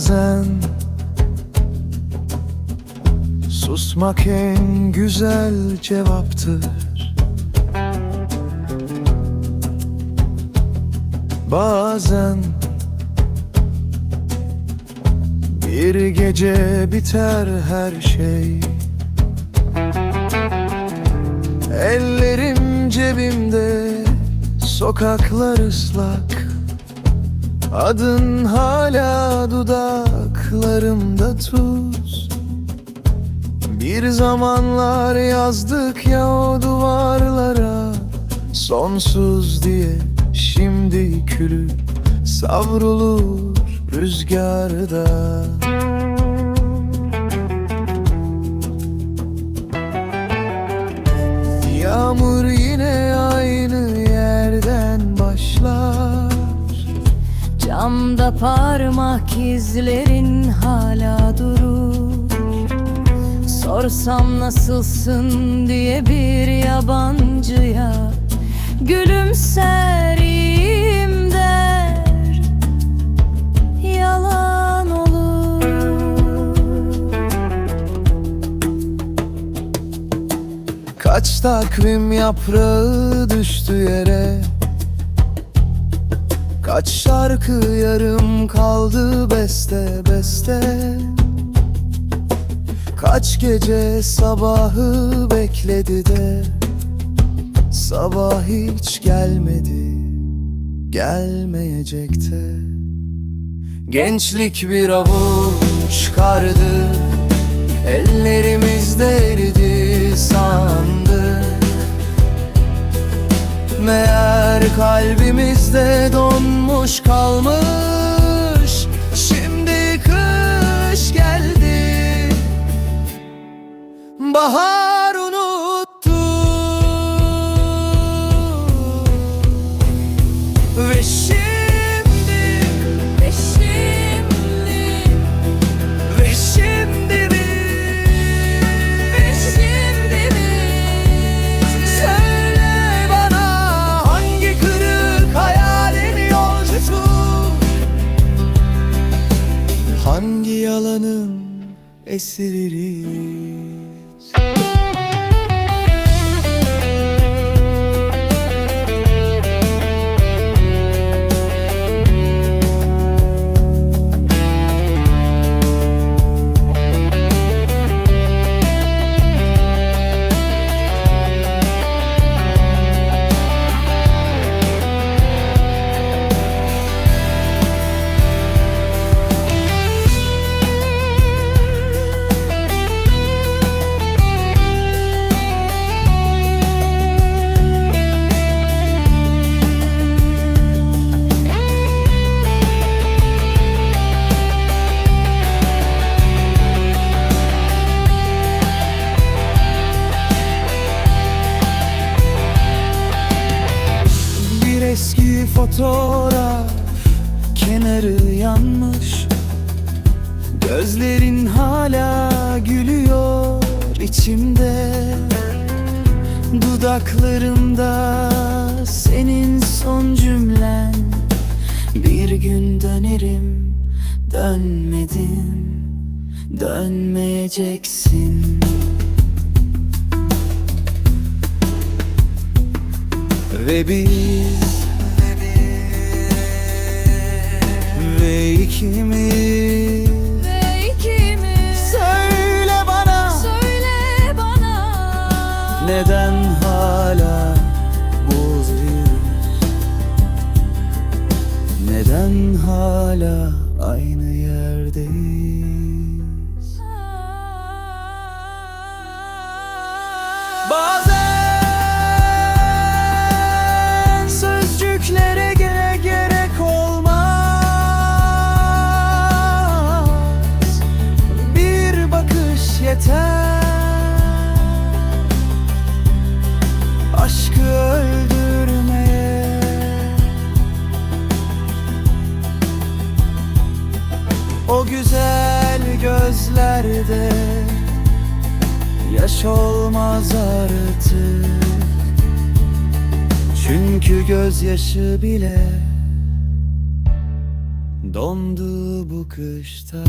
Bazen Susmak en güzel cevaptır. Bazen Bir gece biter her şey. Ellerim cebimde Sokaklar ıslak Adın hala dudaklarımda tuz. Bir zamanlar yazdık ya o duvarlara Sonsuz diye şimdi külü savrulur rüzgarda Parmak izlerin hala durur. Sorsam nasılsın diye bir yabancıya Gülümser der. Yalan olur. Kaç takvim yaprağı düştü yere Kaç şarkı yarım kaldı beste beste. Kaç gece sabahı bekledi de Sabah hiç gelmedi Gelmeyecek de. Gençlik bir avuç kalbimizde donmuş kalmış. Şimdi kış geldi. Bahar esiriyiz fotoğraf kenarı yanmış. Gözlerin hala gülüyor içimde. Dudaklarımda senin son cümlen. Bir gün dönerim dönmedim Dönmeyeceksin. Ve biz ikimiz Ve ikimiz Söyle bana. Söyle bana. Neden hala buradayız Neden hala aynı yerdeyiz gözlerde Yaş olmaz artık. Çünkü gözyaşı bile Dondu bu kışta